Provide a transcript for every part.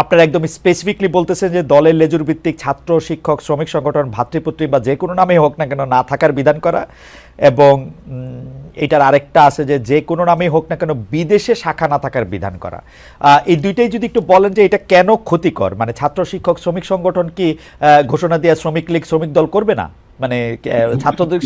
আপনারা একদম স্পেসিফিকলি বলতেছেন যে দলের লেজুর ভিত্তিক ছাত্র শিক্ষক শ্রমিক সংগঠন ভাতৃপুত্রী বা যে কোনো নামেই হোক না কেন না থাকার বিধান করা এবং এটার আরেকটা আছে যে যে কোনো নামেই হোক না কেন বিদেশে শাখা না থাকার বিধান করা। এই দুইটাই যদি একটু বলেন যে এটা কেন ক্ষতিকর? মানে ছাত্র শিক্ষক শ্রমিক সংগঠন কি ঘোষণা দেওয়া শ্রমিক লীগ শ্রমিক দল করবে না? মানে ছাত্রদের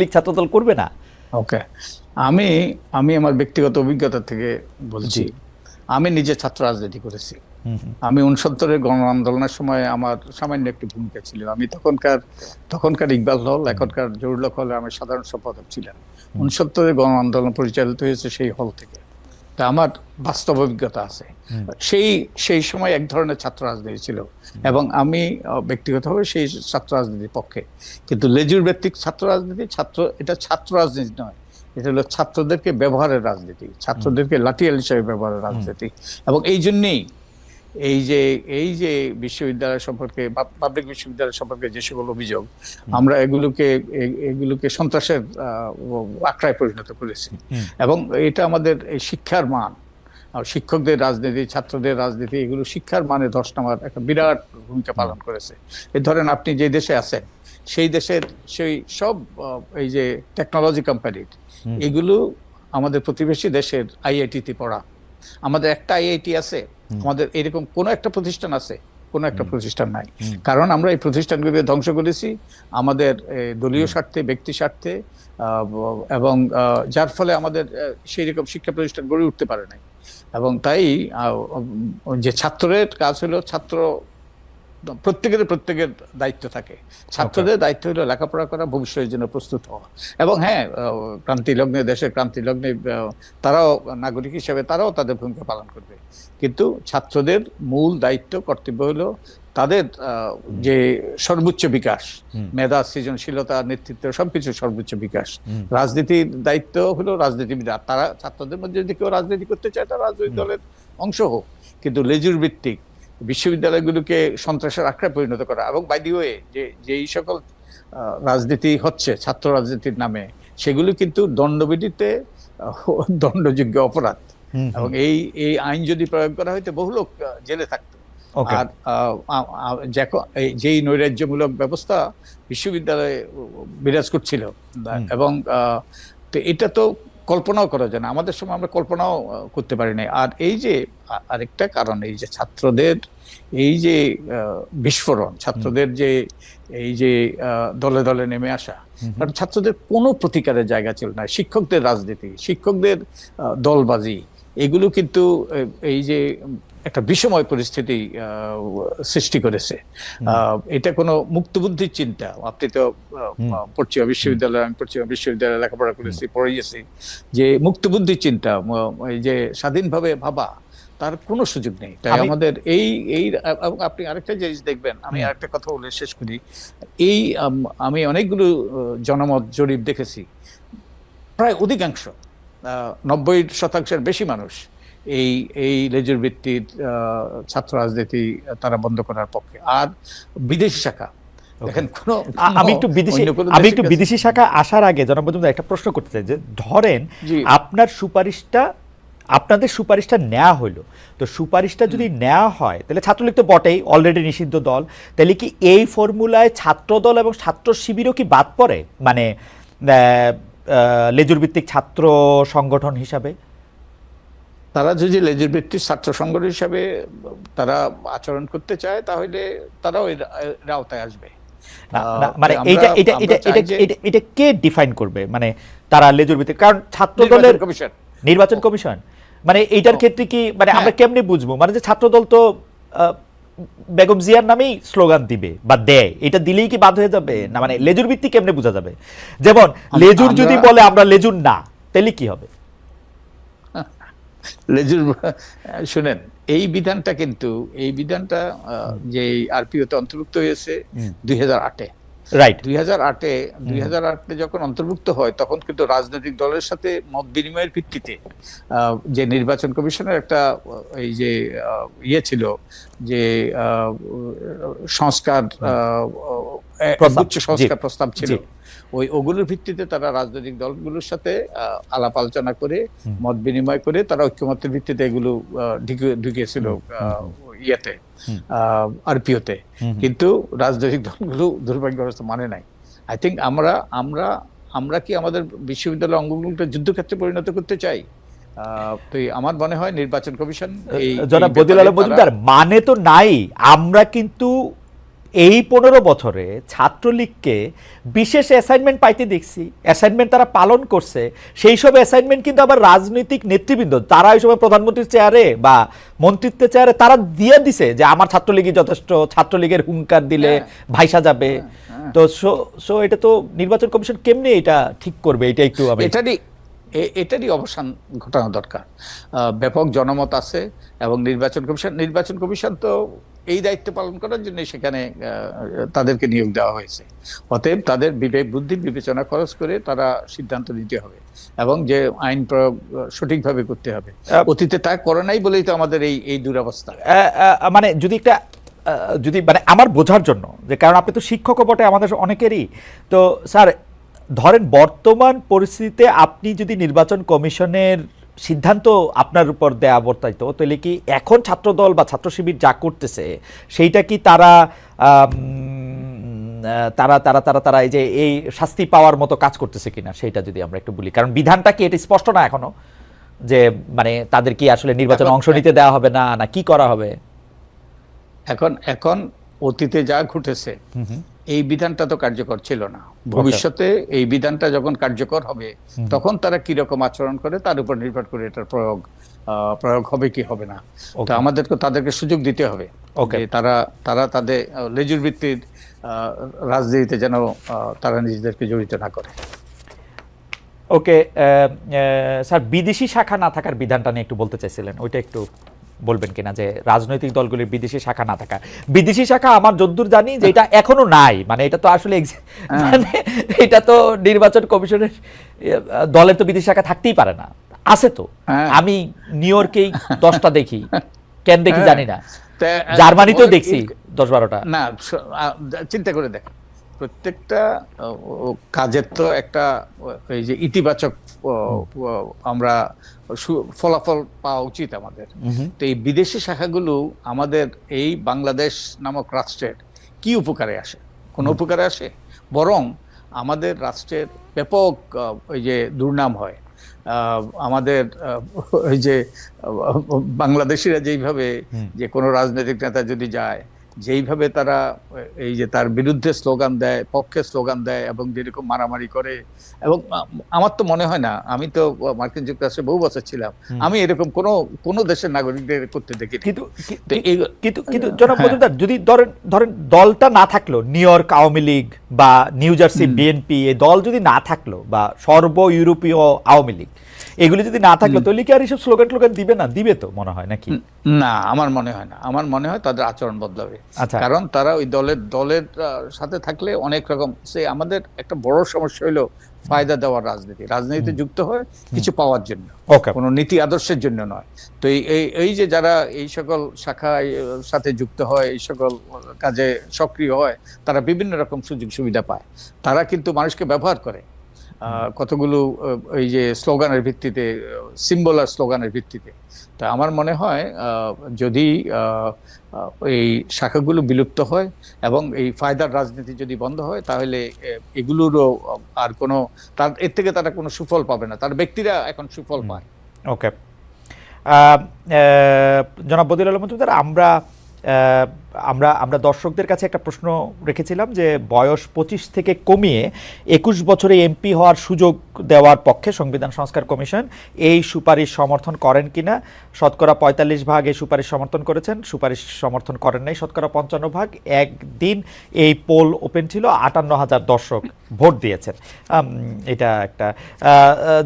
লীগ ছাত্র দল করবে না? ওকে। আমি আমি আমার ব্যক্তিগত অভিজ্ঞতা থেকে বলছি। আমি নিজে ছাত্র রাজনীতি করেছি। আমি উনসত্তরের গণ আন্দোলনের সময় আমার সামান্য একটি ভূমিকা ছিল। আমি তখনকার তখনকার ইকবাল হল এখনকার জরুলক হলে আমি সাধারণ সম্পাদক ছিলাম। উনসত্তরের গণ আন্দোলন পরিচালিত হয়েছে সেই হল থেকে। তা আমার বাস্তব অভিজ্ঞতা আছে। সেই সেই সময় এক ধরনের ছাত্র রাজনীতি ছিল এবং আমি ব্যক্তিগতভাবে সেই ছাত্র রাজনীতির পক্ষে। কিন্তু লেজুর ভিত্তিক ছাত্র রাজনীতি ছাত্র এটা ছাত্র রাজনীতি নয়। এটা হলো ছাত্রদেরকে ব্যবহারের রাজনীতি ছাত্রদেরকে লাঠিয়াল হিসেবে ব্যবহারের রাজনীতি। এবং এই জন্যেই এই যে এই যে বিশ্ববিদ্যালয় সম্পর্কে পাবলিক বিশ্ববিদ্যালয় সম্পর্কে যে সকল অভিযোগ আমরা এগুলোকে এ- এগুলোকে সন্ত্রাসের আখড়ায় পরিণত করেছি। এবং এটা আমাদের শিক্ষার মান শিক্ষকদের রাজনীতি ছাত্রদের রাজনীতি এগুলো শিক্ষার মানে ধস নামার একটা বিরাট ভূমিকা পালন করেছে। এই ধরেন আপনি যে দেশে আছেন সেই দেশের সেই সব এই যে টেকনোলজি কোম্পানির এগুলো আমাদের প্রতিবেশী দেশের আইআইটিতে পড়া। আমাদের একটা আইআইটি আছে আমাদের এরকম কোনো একটা প্রতিষ্ঠান আছে কোনো একটা প্রতিষ্ঠান নাই। কারণ আমরা এই প্রতিষ্ঠানগুলিকে ধ্বংস করেছি আমাদের দলীয় স্বার্থে ব্যক্তি স্বার্থে আহ, এবং আহ, যার ফলে আমাদের সেই রকম শিক্ষা প্রতিষ্ঠান গড়ে উঠতে পারে নাই। এবং তাই যে ছাত্রের কাজ হলো ছাত্র প্রত্যেকের প্রত্যেকের দায়িত্ব থাকে। ছাত্রদের দায়িত্ব হলো লেখাপড়া করা ভবিষ্যতের জন্য প্রস্তুত হওয়া। এবং হ্যাঁ ক্রান্তি লগ্নে দেশের ক্রান্তি লগ্নে তারাও নাগরিক হিসেবে তারাও তাদের ভূমিকা পালন করবে। কিন্তু ছাত্রদের মূল দায়িত্ব কর্তব্য হলো তাদের যে সর্বোচ্চ বিকাশ মেধা সৃজনশীলতা নেতৃত্ব সবকিছু সর্বোচ্চ বিকাশ। রাজনীতির দায়িত্ব হলো রাজনীতিবিদ। তারা ছাত্রদের মধ্যে যদি কেউ রাজনীতি করতে চায় তারা রাজনৈতিক দলের অংশ হোক। কিন্তু লেজুর ভিত্তিক বিশ্ববিদ্যালয়গুলোকে সন্ত্রাসের আখড়ায় পরিণত করা এবং বাই দি ওয়ে যে যেই সকল রাজনীতি হচ্ছে ছাত্র রাজনীতির নামে সেগুলো কিন্তু দণ্ডবিধিতে দণ্ডযোগ্য অপরাধ। এবং এই এই আইন যদি প্রয়োগ করা হয়তো বহু লোক জেলে থাকতো। আর যেই নৈরাজ্যমূলক ব্যবস্থা বিশ্ববিদ্যালয়ে বিরাজ করছিল এবং এটা তো কল্পনাও করা যায় না। আমাদের সময় আমরা কল্পনাও করতে পারি নাই। আর এই যে আরেকটা কারণ এই যে ছাত্রদের এই যে বিস্ফোরণ ছাত্রদের যে এই যে দলে দলে নেমে আসা কারণ ছাত্রদের কোনো প্রতিকারের জায়গা ছিল না। শিক্ষকদের রাজনীতি শিক্ষকদের দলবাজি এগুলো কিন্তু এই যে একটা বিষময় পরিস্থিতি সৃষ্টি করেছে। এটা কোনো মুক্তবুদ্ধির চিন্তা। আপনি তো পশ্চিমা বিশ্ববিদ্যালয় আমি পশ্চিমা বিশ্ববিদ্যালয়ে লেখাপড়া করেছি পড়িয়েছি যে মুক্তবুদ্ধির চিন্তা এই যে স্বাধীনভাবে ভাবা তার কোনো সুযোগ নেই। তাই আমাদের এই এই আপনি আরেকটা জিনিস দেখবেন আমি আরেকটা কথা বলে শেষ করি। এই আমি অনেকগুলো জনমত জরিপ দেখেছি। প্রায় অধিকাংশ নব্বই শতাংশের বেশি মানুষ এই এই লেজুর ভিত্তির ছাত্র রাজনীতি তারা বন্ধ করার পক্ষে। আর বিদেশি শাখা। দেখেন কোনো আমি একটু বিদেশি আমি একটু বিদেশি শাখা আসার আগে মজুমদার একটা প্রশ্ন করতে চাই যে ধরেন আপনার সুপারিশটা আপনাদের সুপারিশটা নেওয়া হলো তো সুপারিশটা যদি নেওয়া হয় তাহলে ছাত্রলীগ তো বটেই অলরেডি নিষিদ্ধ দল। তাহলে কি এই ফর্মুলায় ছাত্র দল এবং ছাত্র শিবিরও কি বাদ পড়ে? মানে লেজুর ভিত্তিক ছাত্র সংগঠন হিসাবে? তারা যদি লেজুর ভিত্তিক ছাত্র সংগঠন হিসাবে তারা আচরণ করতে চায় তাহলে তারাও এর এর আওতায় আসবে। মানে এটা এটা এটা এটা এটা এটা কে ডিফাইন করবে? মানে তারা লেজুর ভিত্তিক কারণ ছাত্র দলের কমিশন। নির্বাচন কমিশন। মানে এইটার ক্ষেত্রে কি মানে আমরা হ্যাঁ। কেমনে বুঝব? মানে যে ছাত্রদল তো আহ, বেগম জিয়ার নামেই স্লোগান দিবে বা দেয়। এটা দিলেই কি বাদ হয়ে যাবে? না মানে লেজুর ভিত্তি কেমনে বোঝা যাবে? যেমন লেজুর যদি বলে আমরা লেজুর না তাহলে কি হবে? লেজুর শুনেন এই বিধানটা কিন্তু এই বিধানটা যে আরপিওতে অন্তর্ভুক্ত হয়েছে দুই হাজার আটে। রাইট দুই হাজার আটে দুই হাজার আটে যখন অন্তর্ভুক্ত হয় তখন কিন্তু রাজনৈতিক দলের সাথে মত বিনিময়ের ভিত্তিতে আহ, যে নির্বাচন কমিশনের একটা এই যে ইয়ে ছিল যে আহ, সংস্কার প্রস্তাব, সংস্কার প্রস্তাব ছিল। ওই ওগুলোর ভিত্তিতে তারা রাজনৈতিক দলগুলোর সাথে আলাপ আলোচনা করে মত বিনিময় করে তারা ঐক্যমতের ভিত্তিতে এগুলো ঢুকিয়েছিল ইয়েতে আরপিওতে। কিন্তু রাজনৈতিক দলগুলো দুর্ভাগ্যগ্রস্ত মানে নাই। আই থিঙ্ক আমরা আমরা আমরা কি আমাদের বিশ্ববিদ্যালয় অঙ্গনগুলোকে যুদ্ধক্ষেত্রে পরিণত করতে চাই? আহ, তো আমার মনে হয় নির্বাচন কমিশন এই জনাব এই আলম মজুমদার মানে তো নাই। আমরা কিন্তু এই পনেরো বছরে ছাত্রলীগকে বিশেষ অ্যাসাইনমেন্ট পাইতে দেখছি। অ্যাসাইনমেন্ট তারা পালন করছে। সেই সব অ্যাসাইনমেন্ট কিন্তু আবার রাজনৈতিক নেতৃবৃন্দ তারা ওই সময় প্রধানমন্ত্রীর চেয়ারে বা মন্ত্রিত্বের চেয়ারে তারা দিয়ে দিছে যে আমার ছাত্রলীগই যথেষ্ট ছাত্রলীগের হুঙ্কার দিলে হ্যাঁ। ভাইসা যাবে। তো সো সো এটা তো নির্বাচন কমিশন কেমনে এটা ঠিক করবে? এটা একটু এটারই এটারই অবসান ঘটানো দরকার। ব্যাপক জনমত আছে এবং নির্বাচন কমিশন নির্বাচন কমিশন তো এই দায়িত্ব পালন করার জন্য সেখানে তাদেরকে নিয়োগ দেওয়া হয়েছে। অতএব তাদের বিবেক বুদ্ধি বিবেচনা খরচ করে তারা সিদ্ধান্ত নিতে হবে এবং যে আইন প্রয়োগ সঠিকভাবে করতে হবে। অতীতে তা করে নাই বলেই তো আমাদের এই এই দুরবস্থা। মানে যদি একটা যদি মানে আমার বোঝার জন্য যে কারণ আপনি তো শিক্ষকও বটে আমাদের অনেকেরই তো স্যার ধরেন বর্তমান পরিস্থিতিতে আপনি যদি নির্বাচন কমিশনের সিদ্ধান্ত আপনার উপর দেয়া বর্তাইতো তাহলে কি এখন ছাত্রদল বা ছাত্র শিবির যা করতেছে সেইটা কি তারা তারা তারা তারা তারা এই যে এই শাস্তি পাওয়ার মতো কাজ করতেছে কিনা সেটা যদি আমরা একটু বলি। কারণ বিধানটা কি এটা স্পষ্ট না এখনও? যে মানে তাদের কি আসলে নির্বাচনে অংশ নিতে দেওয়া হবে না না কি করা হবে? এখন এখন অতীতে যা ঘটেছে এই বিধানটা তো কার্যকর ছিল না। ভবিষ্যতে এই বিধানটা যখন কার্যকর হবে তখন তারা কি রকম আচরণ করে তার উপর নির্ভর করে এটার প্রয়োগ প্রয়োগ হবে কি হবে না। তো আমাদেরকে তাদেরকে সুযোগ দিতে হবে তারা তারা তাদের লেজুর ভিত্তির রাজনীতিতে যেন তারা নিজেদেরকে জড়িত না করে। ওকে স্যার বিদেশি শাখা না থাকার বিধানটা নিয়ে একটু বলতে চাইছিলেন ওইটা একটু বলবেন কিনা যে রাজনৈতিক দলগুলির বিদেশি শাখা না থাকা। বিদেশি শাখা আমার যদ্দূর জানি যে এটা এখনও নাই। মানে এটা তো আসলে মানে এটা তো নির্বাচন কমিশনের ইয়ে, দলের তো বিদেশি শাখা থাকতেই পারে না। আছে তো। হ্যাঁ। আমি নিউ ইয়র্কেই দশটা দেখি। কেন দেখি হ্যাঁ। জানি না। জার্মানিতেও দেখছি দশ বারোটা। না চিন্তা করে দেখ। প্রত্যেকটা কাজের তো একটা এই যে ইতিবাচক আমরা ফলাফল পাওয়া উচিত আমাদের। তো এই বিদেশি শাখাগুলো আমাদের এই বাংলাদেশ নামক রাষ্ট্রের কি উপকারে আসে? কোন উপকারে আসে? বরং আমাদের রাষ্ট্রের ব্যাপক ওই যে দুর্নাম হয়। আমাদের ওই যে বাংলাদেশিরা যেইভাবে যে কোনো রাজনৈতিক নেতা যদি যায় যেইভাবে তারা এই যে তার বিরুদ্ধে স্লোগান দেয় পক্ষে স্লোগান দেয় এবং যেরকম মারামারি করে এবং আমার তো মনে হয় না আমি তো মার্কিন যুক্তরাষ্ট্রে বহু বছর ছিলাম আমি এরকম কোনো কোনো দেশের নাগরিকদের করতে দেখি কিন্তু কিন্তু কিন্তু জনাব হ্যাঁ। মজুমদার যদি ধরেন ধরেন দলটা না থাকল নিউ ইয়র্ক আওয়ামী লীগ বা নিউ জার্সি বিএনপি এই দল যদি না থাকল বা সর্ব ইউরোপীয় আওয়ামী লীগ এগুলি যদি না থাকল তাহলে কি আর এইসব স্লোগান টোগান দিবে না? দিবে তো মনে হয় নাকি? না আমার মনে হয় না। আমার মনে হয় তাদের আচরণ বদলাবে। আচ্ছা। কারণ তারা ওই দলের দলের সাথে থাকলে অনেক রকম সে আমাদের একটা বড় সমস্যা হলো ফায়দা দেওয়ার রাজনীতি। রাজনীতিতে যুক্ত হয় কিছু পাওয়ার জন্য। কোনো নীতি আদর্শের জন্য নয়। তো এই এই যে যারা এই সকল শাখায় সাথে যুক্ত হয় এই সকল কাজে সক্রিয় হয় তারা বিভিন্ন রকম সুযোগ সুবিধা পায়। তারা কিন্তু মানুষকে ব্যবহার করে। কতগুলো এই যে স্লোগানের ভিত্তিতে সিম্বল আর স্লোগানের ভিত্তিতে। তা আমার মনে হয় যদি এই শাখাগুলো বিলুপ্ত হয় এবং এই ফায়দার রাজনীতি যদি বন্ধ হয় তাহলে এগুলোরও আর কোনো তার এর থেকে তারা কোনো সুফল পাবে না। তার ব্যক্তিরা এখন সুফল পায়। ওকে। জনাব বদিল আলম আমরা আমরা আমরা দর্শকদের কাছে একটা প্রশ্ন রেখেছিলাম যে বয়স পঁচিশ থেকে কমিয়ে একুশ বছরে এমপি হওয়ার সুযোগ দেওয়ার পক্ষে সংবিধান সংস্কার কমিশন এই সুপারিশ সমর্থন করেন কিনা? শতকরা পঁয়তাল্লিশ ভাগ এই সুপারিশ সমর্থন করেছেন, সুপারিশ সমর্থন করেন নাই। শতকরা পঞ্চান্ন ভাগ একদিন এই পোল ওপেন ছিল, আটান্ন হাজার দর্শক ভোট দিয়েছেন। এটা একটা।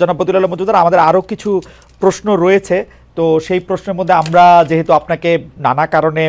জনাব বদিউল আলম মজুমদার, আমাদের আরও কিছু প্রশ্ন রয়েছে। তো সেই প্রশ্নের মধ্যে আমরা যেহেতু আপনাকে নানা কারণে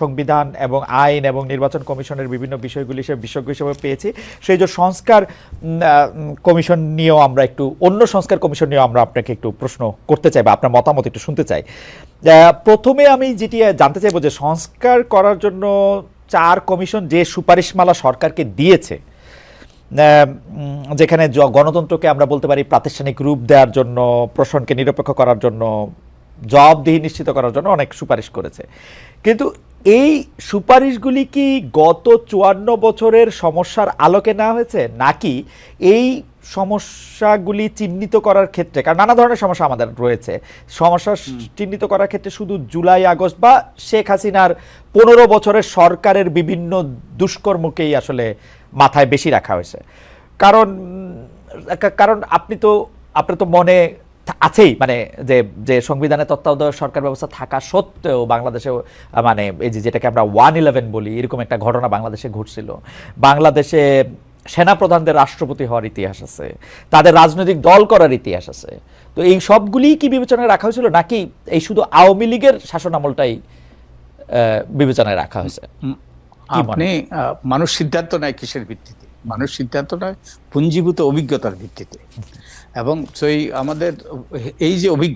সংবিধান এবং আইন এবং নির্বাচন কমিশনের বিভিন্ন বিষয়গুলি সে বিশেষজ্ঞ হিসেবে পেয়েছি, সেই যে সংস্কার কমিশন নিয়েও আমরা একটু, অন্য সংস্কার কমিশন নিয়েও আমরা আপনাকে একটু প্রশ্ন করতে চাই বা আপনার মতামত একটু শুনতে চাই। প্রথমে আমি যেটি জানতে চাইব যে সংস্কার করার জন্য চার কমিশন যে সুপারিশমালা সরকারকে দিয়েছে যেখানে গণতন্ত্রকে আমরা বলতে পারি প্রাতিষ্ঠানিক রূপ দেওয়ার জন্য প্রশাসনকে নিরপেক্ষ করার জন্য জবাবদিহি নিশ্চিত করার জন্য অনেক সুপারিশ করেছে। কিন্তু এই সুপারিশগুলি কি গত চুয়ান্ন বছরের সমস্যার আলোকে নেওয়া হয়েছে? নাকি এই সমস্যাগুলি চিহ্নিত করার ক্ষেত্রে কারণ নানা ধরনের সমস্যা আমাদের রয়েছে। সমস্যা চিহ্নিত করার ক্ষেত্রে শুধু জুলাই আগস্ট বা শেখ হাসিনার পনেরো বছরের সরকারের বিভিন্ন দুষ্কর্মকেই আসলে মাথায় বেশি রাখা হয়েছে। কারণ কারণ আপনি তো আপনার তো মনে আছেই মানে যে যে সংবিধানে তত্ত্বাবধায়ক সরকার ব্যবস্থা থাকা সত্ত্বেও বাংলাদেশে মানে এই যে যেটাকে আমরা ওয়ান ইলেভেন বলি, এরকম একটা ঘটনা বাংলাদেশে ঘটছিল। বাংলাদেশে সেনাপ্রধানদের রাষ্ট্রপতি হওয়ার ইতিহাস আছে, তাদের রাজনৈতিক দল করার ইতিহাস আছে। তো এই সবগুলিই কি বিবেচনায় রাখা হয়েছিল, নাকি এই শুধু আওয়ামী লীগের শাসন আমলটাই বিবেচনায় রাখা হয়েছে? আপনি মানুষ সিদ্ধান্ত নেয় কিসের ভিত্তিতে? মানুষ সিদ্ধান্ত নেয় পুঞ্জীভূত অভিজ্ঞতার ভিত্তিতে। এবং সেই আমাদের এই যে অভিজ্ঞতা